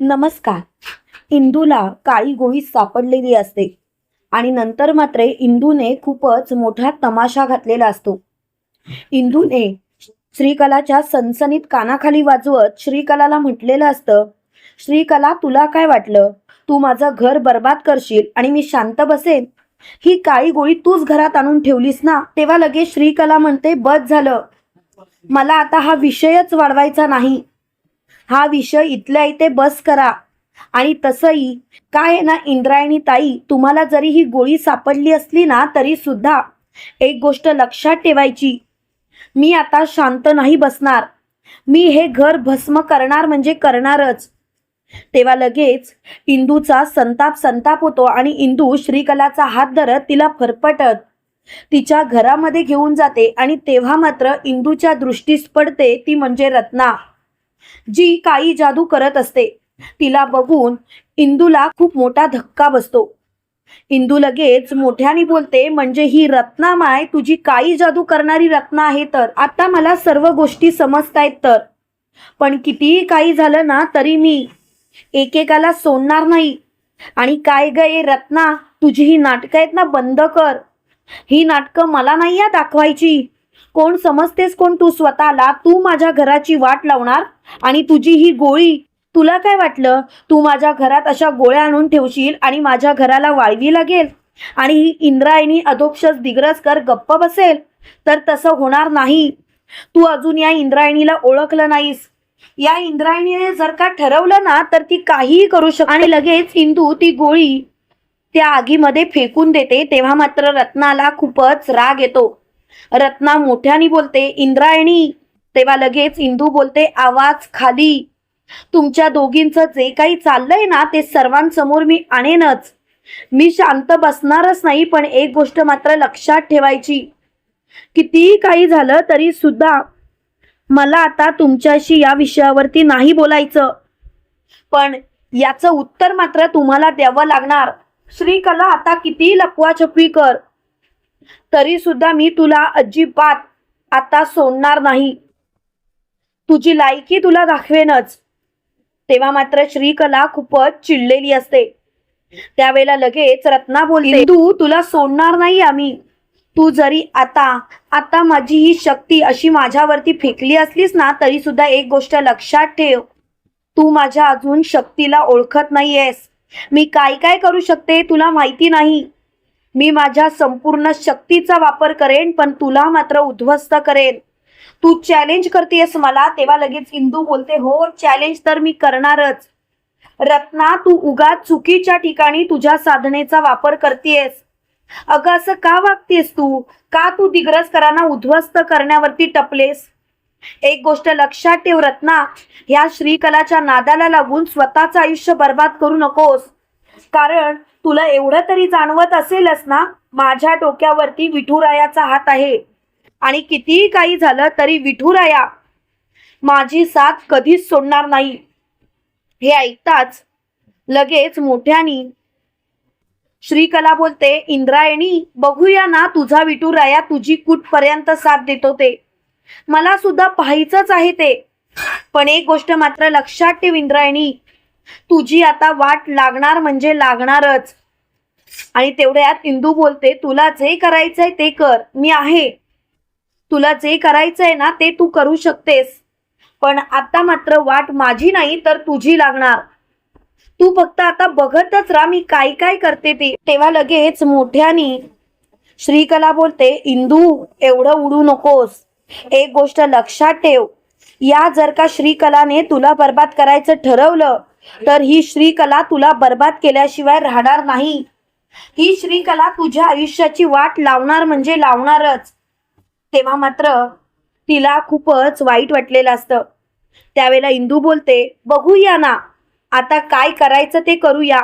नमस्कार. इंदूला काळी गोळी सापडलेली असते आणि नंतर मात्र इंदूने खूपच मोठा तमाशा घातलेला असतो. इंदूने श्रीकलाच्या सनसनीत कानाखाली वाजवत श्रीकलाला म्हटलेलं असतं श्रीकला तुला काय वाटलं? तू माझं घर बर्बाद करशील आणि मी शांत बसेन? ही काळी गोळी तूच घरात आणून ठेवलीस ना? तेव्हा लगेच श्रीकला म्हणते बस झालं. मला आता हा विषयच वाढवायचा नाही. हा विषय इथल्या इथे बस करा. आणि तसंही काय आहे ना इंद्रायणी ताई तुम्हाला जरी ही गोळी सापडली असली ना तरी सुद्धा एक गोष्ट लक्षात ठेवायची. मी आता शांत नाही बसणार. मी हे घर भस्म करणार म्हणजे करणारच. तेव्हा लगेच इंदूचा संताप संताप होतो आणि इंदू श्रीकलाचा हात धरत तिला फरफटत. तिच्या घरामध्ये घेऊन जाते आणि तेव्हा मात्र इंदूच्या दृष्टीस पडते ती म्हणजे रत्ना. जी काळी जादू करत असते तिला बघून इंदूला खूप मोठा धक्का बसतो. इंदू लगेच मोठ्याने बोलते म्हणजे ही रत्ना माय तुझी काळी जादू करणारी रत्ना आहे तर. आता मला सर्व गोष्टी समजतायत तर. पण कितीही काही झालं ना तरी मी एकेकाला सोडणार नाही. आणि काय ग रत्ना तुझी ही नाटकं आहेत ना बंद कर. ही नाटकं मला नाही या दाखवायची. कोण समजतेस कोण तू स्वतःला? तू माझ्या घराची वाट लावणार आणि तुझी ही गोळी तुला काय वाटलं? तू माझ्या घरात अशा गोळ्या आणून ठेवशील आणि माझ्या घराला वाळवी लागेल? आणि ही इंद्रायणी अधोक्षस दिग्रस कर गप्प बसेल? तर तसं होणार नाही. तू अजून या इंद्रायणीला ओळखलं नाहीस. या इंद्रायणीने जर का ठरवलं ना तर ती काहीही करू शकते. आणि लगेच इंदू ती गोळी त्या आगीमध्ये फेकून देते तेव्हा मात्र रत्नाला खूपच राग येतो. रत्ना मोठ्याने बोलते इंद्रायणी. तेव्हा लगेच इंदू बोलते आवाज खाली. तुमच्या दोघींचं जे काही चाललंय ना ते सर्वांसमोर मी आणेनच. मी शांत बसणारच नाही पण एक गोष्ट मात्र लक्षात ठेवायची. कितीही काही झालं तरी सुद्धा मला आता तुमच्याशी या विषयावरती नाही बोलायचं. पण याचं उत्तर मात्र तुम्हाला द्यावं लागणार. श्रीकला आता कितीही लपवाछपवी कर. तरी सुद्धा मी तुला अजिबात आता सोडणार नाही. तुझी लायकी तुला दाखवेनच. तेव्हा मात्र श्रीकला खूपच चिडलेली असते. त्यावेळेला लगेच रत्ना बोलते तू तुला सोडणार नाही आम्ही. तू जरी आता आता माझी ही शक्ती अशी माझ्यावरती फेकली असलीस ना तरी सुद्धा एक गोष्ट लक्षात ठेव. तू माझ्या अजून शक्तीला ओळखत नाहीयेस. मी काय काय करू शकते तुला माहिती नाही. मी माझ्या संपूर्ण शक्तीचा वापर करेन पण तुला मात्र उद्ध्वस्त करेन. तू चॅलेंज करतेस मला तेव्हा लगेच इंदू बोलते हो चॅलेंज तर मी करणारच. रत्ना तू उगा चुकीच्या ठिकाणी तुझ्या साधनेचा वापर करतेस अगं असं का वागतेस तू? का तू दिग्रसकरांना उद्ध्वस्त करण्यावरती टपलेस? एक गोष्ट लक्षात ठेव रत्ना. ह्या श्रीकलाच्या नादाला लागून स्वतःचं आयुष्य बर्बाद करू नकोस. कारण तुला एवढं तरी जाणवत असेलच ना माझ्या डोक्यावरती विठुरायाचा हात आहे. आणि कितीही काही झालं तरी विठुराया माझी साथ कधीच सोडणार नाही. हे ऐकताच लगेच मोठ्यानी श्रीकला बोलते इंद्रायणी बघूया ना तुझा विठुराया तुझी कुठपर्यंत साथ देतो ते. मला सुद्धा पाहायचंच आहे ते. पण एक गोष्ट मात्र लक्षात ठेव इंद्रायणी तुझी आता वाट लागणार म्हणजे लागणारच. आणि तेवढ्यात इंदू बोलते तुला जे करायचंय ते कर मी आहे. तुला जे करायचंय ना ते तू करू शकतेस. पण आता मात्र वाट माझी नाही तर तुझी लागणार. तू फक्त आता बघतच राहा मी काय काय करते ती. तेव्हा लगेच मोठ्यानी श्रीकला बोलते इंदू एवढं उडू नकोस. एक गोष्ट लक्षात ठेव. या जर का श्रीकलाने तुला बर्बाद करायचं ठरवलं तर ही श्रीकला तुला बर्बाद केल्याशिवाय राहणार नाही. ही श्रीकला तुझ्या आयुष्याची वाट लावणार म्हणजे लावणारच. तेव्हा मात्र तिला खूपच वाईट वाटलेलं असतं. त्यावेळेला इंदू बोलते बघूया ना आता काय करायचं ते करूया.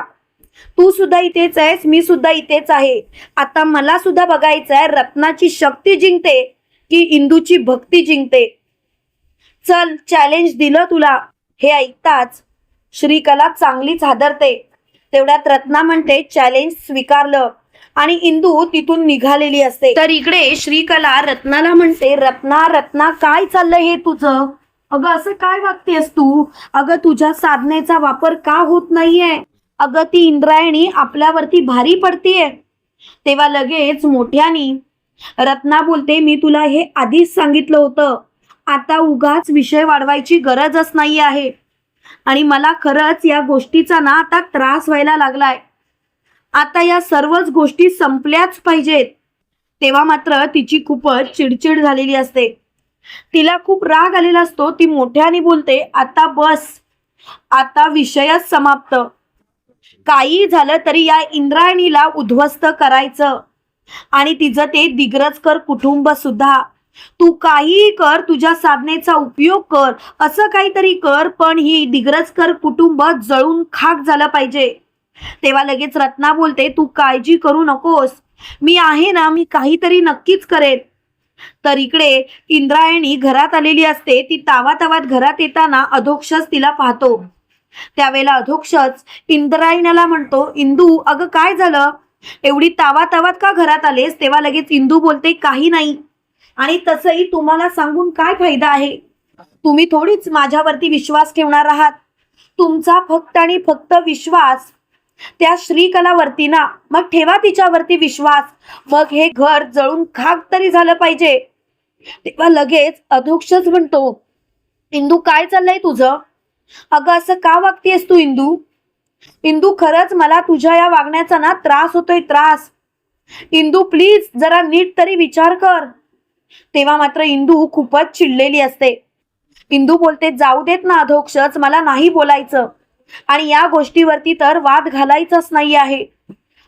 तू सुद्धा इथेच आहेस मी सुद्धा इथेच आहे. आता मला सुद्धा बघायचं आहे रत्नाची शक्ती जिंकते की इंदूची भक्ती जिंकते. चल चॅलेंज दिलं तुला. हे ऐकताच श्रीकला चांगलीच हादरते. तेवढ्यात रत्ना म्हणते चॅलेंज स्वीकारलं. आणि इंदू तिथून निघालेली असते. तर इकडे श्रीकला रत्नाला म्हणते रत्ना रत्ना काय चाललंय हे तुझं? अगं असं काय वागतेस तू? अगं तुझ्या साधनेचा वापर का होत नाहीये? अगं ती इंद्रायणी आपल्यावरती भारी पडतीये. तेव्हा लगेच मोठ्यानी रत्ना बोलते मी तुला हे आधीच सांगितलं होतं. आता उगाच विषय वाढवायची गरजच नाही आहे आणि मला खरंच या गोष्टीचा ना आता त्रास व्हायला लागलाय. आता या सर्वच गोष्टी संपल्याच पाहिजेत. तेव्हा मात्र तिची खूपच चिडचिड झालेली असते. तिला खूप राग आलेला असतो ती मोठ्याने बोलते आता बस. आता विषयच समाप्त. काही झालं तरी या इंद्रायणीला उद्ध्वस्त करायचं. आणि तिचं ते दिग्रजकर कुटुंब सुद्धा तू काहीही कर तुझ्या साधनेचा उपयोग कर असं काहीतरी कर पण ही दिग्रजकर कुटुंब जळून खाक झालं पाहिजे. तेव्हा लगेच रत्ना बोलते तू काळजी करू नकोस. मी आहे ना मी काहीतरी नक्कीच करेन. तर इकडे इंद्रायणी घरात आलेली असते. ती तावा तावात घरात येताना अधोक्षच तिला पाहतो. त्यावेळेला अधोक्षच इंद्रायणाला म्हणतो इंदू अगं काय झालं? एवढी तावा तावात का घरात आलेस? तेव्हा लगेच इंदू बोलते काही नाही. आणि तसंही तुम्हाला सांगून काय फायदा आहे? तुम्ही थोडीच माझ्यावरती विश्वास ठेवणार आहात. तुमचा फक्त आणि फक्त विश्वास त्या श्रीकलावरती ना. मग ठेवा तिच्यावरती विश्वास. मग हे घर जळून खाक तरी झालं पाहिजे. तेव्हा लगेच अध्यक्षच म्हणतो इंदू काय चाललंय तुझं? अगं असं का वागतेस तू इंदू? इंदू खरंच मला तुझ्या या वागण्याचा ना त्रास होतोय त्रास. इंदू प्लीज जरा नीट तरी विचार कर. तेव्हा मात्र इंदू खूपच चिडलेली असते. इंदू बोलते जाऊ देत ना अधोक्षच मला नाही बोलायचं. आणि या गोष्टीवरती तर वाद घालायचाच नाही आहे.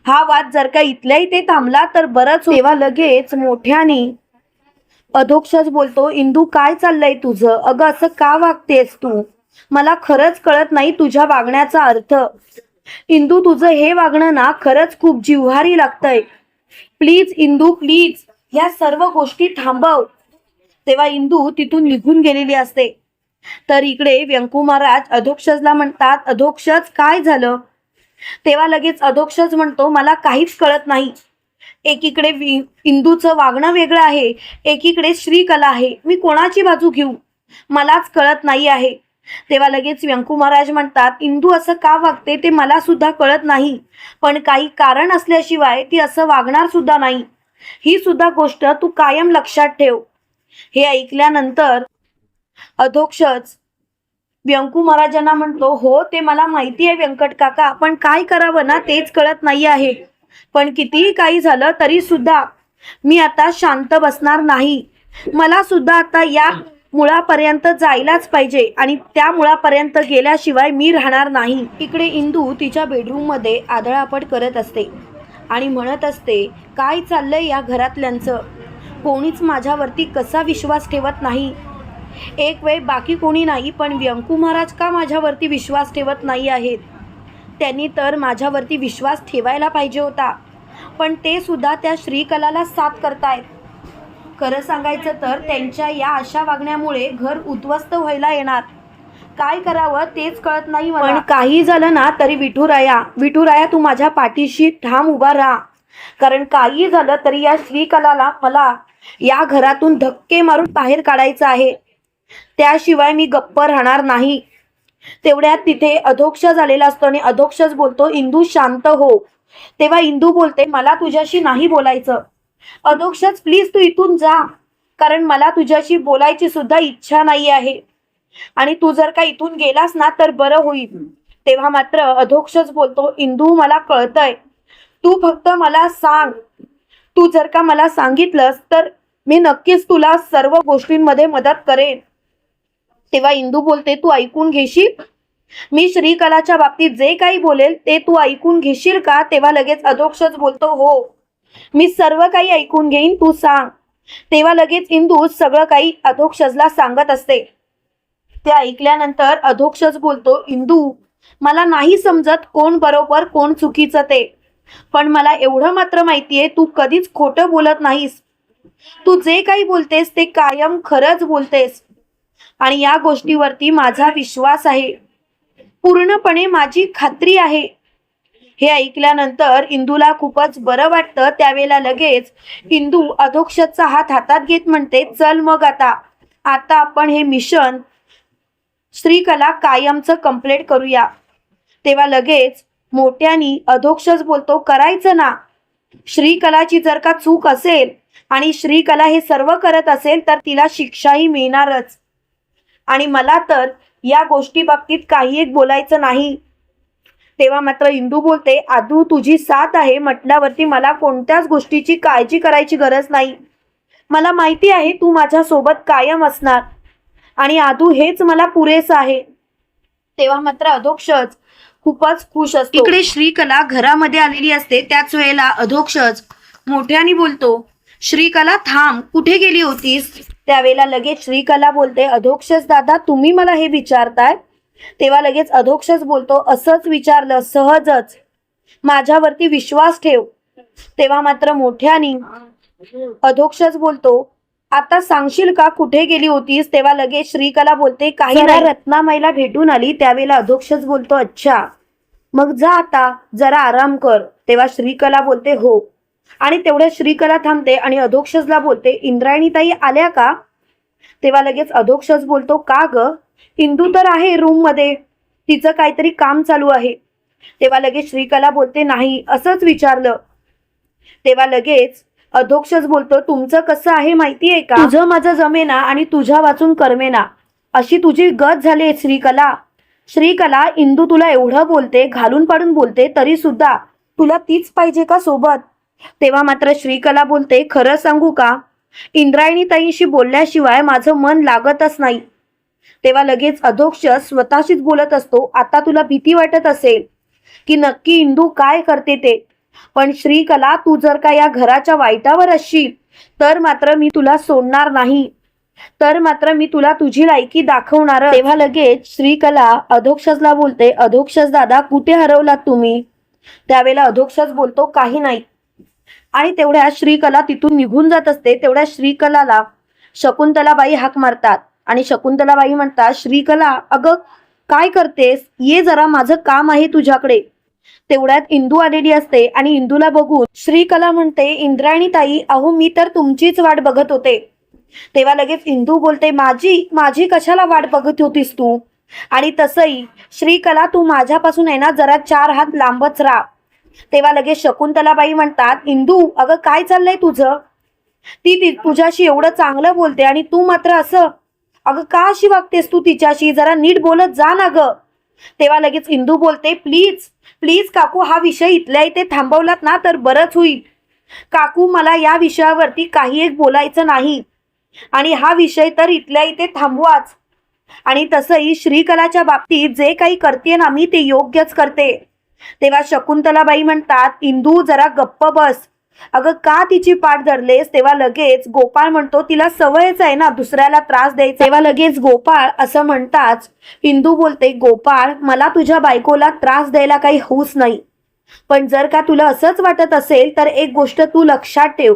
हा वाद जर का इथल्या इथे थांबला तर बरंच तेव्हा लगेच मोठ्याने अधोक्षच बोलतो इंदू काय चाललंय तुझं? अगं असं का वागतेस तू? मला खरंच कळत नाही तुझ्या वागण्याचा अर्थ. इंदू तुझं हे वागणं ना खरंच खूप जिव्हारी लागतंय. Please Indu please. या सर्व गोष्टी थांबव. तेव्हा इंदू तिथून निघून गेलेली असते. तर इकडे व्यंकू महाराज अधोक्षजला म्हणतात अधोक्षज काय झालं? तेव्हा लगेच अधोक्षज म्हणतो मला काहीच कळत नाही. एकीकडे वि- इंदूचं वागणं वेगळं आहे. एकीकडे श्रीकला आहे. मी कोणाची बाजू घेऊ? मलाच कळत नाही आहे. तेव्हा लगेच व्यंकू महाराज म्हणतात इंदू असं का वागते? ते मला सुद्धा कळत नाही. पण काही कारण असल्याशिवाय ती असं वागणार सुद्धा नाही. ही सुद्धा गोष्ट तू कायम लक्षात ठेव. हे ऐकल्यानंतर अधोक्षच व्यंकू महाराजांना म्हणतो हो ते मला माहिती आहे व्यंकट काका पण काय करावं ना तेच कळत नाही आहे. पण कितीही काही झालं तरी सुद्धा मी आता शांत बसणार नाही. मला सुद्धा आता या मुळापर्यंत जायलाच पाहिजे आणि त्या मुळापर्यंत गेल्याशिवाय मी राहणार नाही. इकडे इंदू तिच्या बेडरूममध्ये आदळापट करत असते. आणि म्हणत असते काय चाललंय या घरातल्यांचं? कोणीच माझ्यावरती कसा विश्वास ठेवत नाही? एक वेळ बाकी कोणी नाही पण व्यंकू महाराज का माझ्यावरती विश्वास ठेवत नाही आहेत? त्यांनी तर माझ्यावरती विश्वास ठेवायला पाहिजे होता. पण ते सुद्धा त्या श्रीकलाला साथ करतायत. खरं सांगायचं तर त्यांच्या या अशा वागण्यामुळे घर उद्ध्वस्त व्हायला येणार. काय करावं तेच कळत नाही पण काही झालं ना तरी विठुराया विठुराया तू माझ्या पाठीशी ठाम उभा राहा. कारण काही झालं तरी या श्रीकलाला मला या घरातून धक्के मारून बाहेर काढायचं आहे. त्याशिवाय मी गप्प राहणार नाही. तेवढ्यात तिथे अधोक्ष झालेला असतो आणि अधोक्षच बोलतो इंदू शांत हो. तेव्हा इंदू बोलते मला तुझ्याशी नाही बोलायचं. अधोक्षच प्लीज तू इथून जा. कारण मला तुझ्याशी बोलायची सुद्धा इच्छा नाही आहे. आणि तू जर का इथून गेलास ना तर बरं होईल. तेव्हा मात्र अधोक्षच बोलतो इंदू मला कळतंय. तू फक्त मला सांग. तू जर का मला सांगितलंस तर मी नक्कीच तुला सर्व गोष्टींमध्ये मदत करेन. तेव्हा इंदू बोलते तू ऐकून घेशील? मी श्रीकलाच्या बाबतीत जे काही बोलेल ते तू ऐकून घेशील का? तेव्हा लगेच अधोक्षच बोलतो हो. मी सर्व काही ऐकून घेईन तू सांग. तेव्हा लगेच इंदू सगळं काही अधोक्षजला सांगत असते. ते ऐकल्यानंतर अधोक्षच बोलतो इंदू मला नाही समजत कोण बरोबर कोण चुकीचं ते. पण मला एवढं मात्र माहितीये तू कधीच खोटं बोलत नाहीस. तू जे काही बोलतेस ते कायम खरंच बोलतेस. आणि या गोष्टीवरती माझा विश्वास आहे. पूर्णपणे माझी खात्री आहे. हे ऐकल्यानंतर इंदूला खूपच बरं वाटतं. त्यावेळेला लगेच इंदू अधोक्षचा हात हातात घेत म्हणते चल मग आता. आता आपण हे मिशन श्रीकला कायमचं कंप्लेंट करूया. तेव्हा लगेच मोठ्यानी अधोक्षच बोलतो करायचं ना. श्रीकलाची जर का चूक असेल आणि श्रीकला हे सर्व करत असेल तर तिला शिक्षाही मिळणारच. आणि मला तर या गोष्टी बाबतीत काही एक बोलायचं नाही. तेव्हा मात्र इंदू बोलते आदू तुझी साथ आहे म्हटल्यावरती मला कोणत्याच गोष्टीची काळजी करायची गरज नाही. मला माहिती आहे तू माझ्या सोबत कायम असणार. आणि आदू हेच मला पुरेसं आहे. तेव्हा मात्र अधोक्षच खूपच खुश असतो. इकडे श्रीकला घरामध्ये आलेली असते त्याच वेळेला अधोक्षच मोठ्याने बोलतो श्रीकला थांब कुठे गेली होतीस? त्यावेळेला लगेच श्रीकला बोलते अधोक्षच दादा तुम्ही मला हे विचारताय? तेव्हा लगेच अधोक्षच बोलतो असंच विचारलं सहजच. माझ्यावरती विश्वास ठेव. तेव्हा मात्र मोठ्यानी अधोक्षच बोलतो आता सांगशील का कुठे गेली होतीस? तेव्हा लगेच श्रीकला बोलते काही नाही. रत्नामाईला भेटून आली त्यावेळेला अधोक्षच बोलतो अच्छा. मग जा आता जरा आराम कर. तेव्हा श्रीकला बोलते हो. आणि तेवढ्या श्रीकला थांबते आणि अधोक्षजला बोलते इंद्रायणी ताई आल्या का? तेव्हा लगेच अधोक्षज बोलतो का ग? इंदू तर आहे रूममध्ये तिचं काहीतरी काम चालू आहे. तेव्हा लगेच श्रीकला बोलते नाही. असंच विचारलं. तेव्हा लगेच अधोक्षच बोलतो तुमचं कसं आहे माहिती आहे का? तुझं माझं जमेना आणि तुझ्या वाचून करमेना. अशी तुझी गत झाली आहे श्रीकला. श्रीकला इंदू तुला एवढं बोलते घालून पाडून बोलते तरी सुद्धा तुला तीच पाहिजे का सोबत? तेव्हा मात्र श्रीकला बोलते खरं सांगू का? इंद्रायणी ताईशी बोलल्याशिवाय माझं मन लागतच नाही. तेव्हा लगेच अधोक्ष स्वतःशीच बोलत असतो आता तुला भीती वाटत असेल की नक्की इंदू काय करते ते? पण श्रीकला तू जर का या घराच्या वाईटावर असशील तर मात्र मी तुला सोडणार नाही. तर मात्र मी तुला तुझी लायकी दाखवणार. तेव्हा लगेच श्रीकला अधोक्षजला बोलते अधोक्षज दादा कुठे हरवलात तुम्ही? त्यावेळेला अधोक्षज बोलतो काही नाही. आणि तेवढ्या श्रीकला तिथून निघून जात असते. तेवढ्या श्रीकलाला शकुंतलाबाई हाक मारतात. आणि शकुंतलाबाई म्हणतात श्रीकला अगं काय करतेस? ये जरा माझं काम आहे तुझ्याकडे. तेवढ्यात इंदू आलेली असते आणि इंदूला बघून श्रीकला म्हणते इंद्रायणी ताई अहो मी तर तुमचीच वाट बघत होते. तेव्हा लगेच इंदू बोलते माझी माझी कशाला वाट बघत होतीस तू? आणि तसंही श्रीकला तू माझ्यापासून आहे ना जरा चार हात लांबच राहा. तेव्हा लगेच शकुंतलाबाई म्हणतात इंदू अगं काय चाललंय तुझं? ती ती तुझ्याशी एवढं चांगलं बोलते आणि तू मात्र असं. अगं का अशी वागतेस तू तिच्याशी? जरा नीट बोलत जा ना ग. तेव्हा लगेच इंदू बोलते प्लीज प्लीज काकू हा विषय इथल्या इथे थांबवलात ना तर बरंच होईल. काकू मला या विषयावरती काही एक बोलायचं नाही. आणि हा विषय तर इथल्या इथे थांबवाच. आणि तसंही श्रीकलाच्या बाबतीत जे काही करते ना मी ते योग्यच करते. तेव्हा शकुंतलाबाई म्हणतात इंदू जरा गप्प बस. अगं का तिची पाठ धरलेस? तेव्हा लगेच गोपाळ म्हणतो तिला सवयच आहे ना दुसऱ्याला त्रास द्यायचा. तेव्हा लगेच गोपाळ असं म्हणताच हिंदू बोलते गोपाळ मला तुझ्या बायकोला त्रास द्यायला काही होऊच नाही. पण जर का तुला असंच वाटत असेल तर एक गोष्ट तू लक्षात ठेव.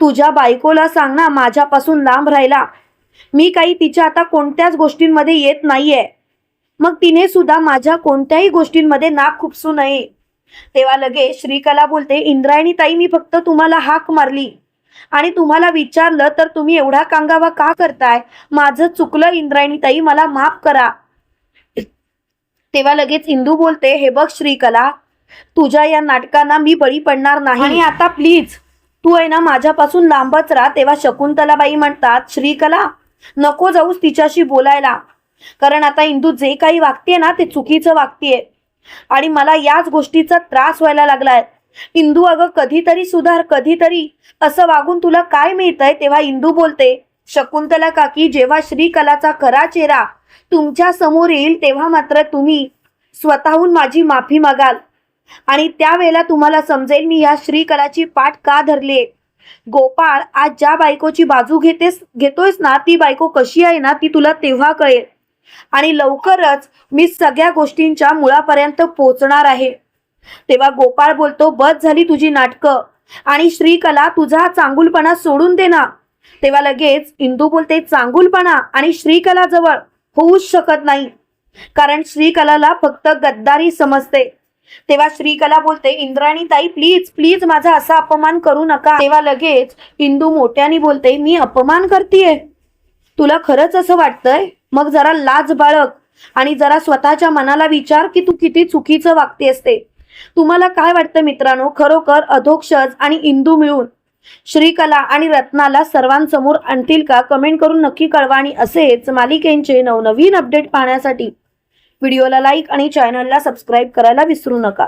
तुझ्या बायकोला सांग ना माझ्यापासून लांब राहिला मी काही तिच्या आता कोणत्याच गोष्टींमध्ये येत नाहीये. मग तिने सुद्धा माझ्या कोणत्याही गोष्टींमध्ये नाक खुपसू नये. तेव्हा लगेच श्रीकला बोलते इंद्रायणी ताई मी फक्त तुम्हाला हाक मारली. आणि तुम्हाला विचारलं तर तुम्ही एवढा कांगावा का करताय? माझं चुकलं इंद्रायणी ताई मला माफ करा. तेव्हा लगेच इंदू बोलते हे बघ श्रीकला तुझ्या या नाटकांना मी बळी पडणार नाही. आणि आता प्लीज तू आहे ना माझ्यापासून लांबच राहा. तेव्हा शकुंतलाबाई म्हणतात श्रीकला नको जाऊस तिच्याशी बोलायला. कारण आता इंदू जे काही वागतेय ना ते चुकीचं वागतेय. आणि मला याच गोष्टीचा त्रास व्हायला लागलाय. इंदू अगं कधीतरी सुधार कधीतरी. असं वागून तुला काय मिळतंय तेव्हा इंदू बोलते शकुंतला काकी जेव्हा श्रीकलाचा खरा चेहरा तुमच्यासमोर येईल तेव्हा मात्र तुम्ही स्वतःहून माझी माफी मागाल. आणि त्यावेळेला तुम्हाला समजेल मी या श्रीकलाची पाठ का धरली गोपाळ आज ज्या बायकोची बाजू घेतेस घेतोयस ना ती बायको कशी आहे ना ती तुला तेव्हा कळेल. आणि लवकरच मी सगळ्या गोष्टींच्या मुळापर्यंत पोचणार आहे. तेव्हा गोपाळ बोलतो बस झाली तुझी नाटकं. आणि श्रीकला तुझा चांगुलपणा सोडून दे ना. तेव्हा लगेच इंदू बोलते चांगुलपणा आणि श्रीकला जवळ होऊच शकत नाही. कारण श्रीकलाला फक्त गद्दारी समजते. तेव्हा श्रीकला बोलते इंद्राणी ताई प्लीज प्लीज माझा असा अपमान करू नका. तेव्हा लगेच इंदू मोठ्याने बोलते मी अपमान करतीये. तुला खरंच असं वाटतंय? मग जरा लाज बाळग आणि जरा स्वतःच्या मनाला विचार की तू किती चुकीचं वागते असते. तुम्हाला काय वाटतं मित्रांनो? खरोखर अधोक्षज आणि इंदू मिळून. श्रीकला आणि रत्नाला सर्वांसमोर आणतील का? कमेंट करून नक्की कळवा आणि असेच मालिकेंचे नवनवीन अपडेट पाहण्यासाठी. व्हिडिओला लाईक आणि चॅनलला सबस्क्राईब करायला विसरू नका.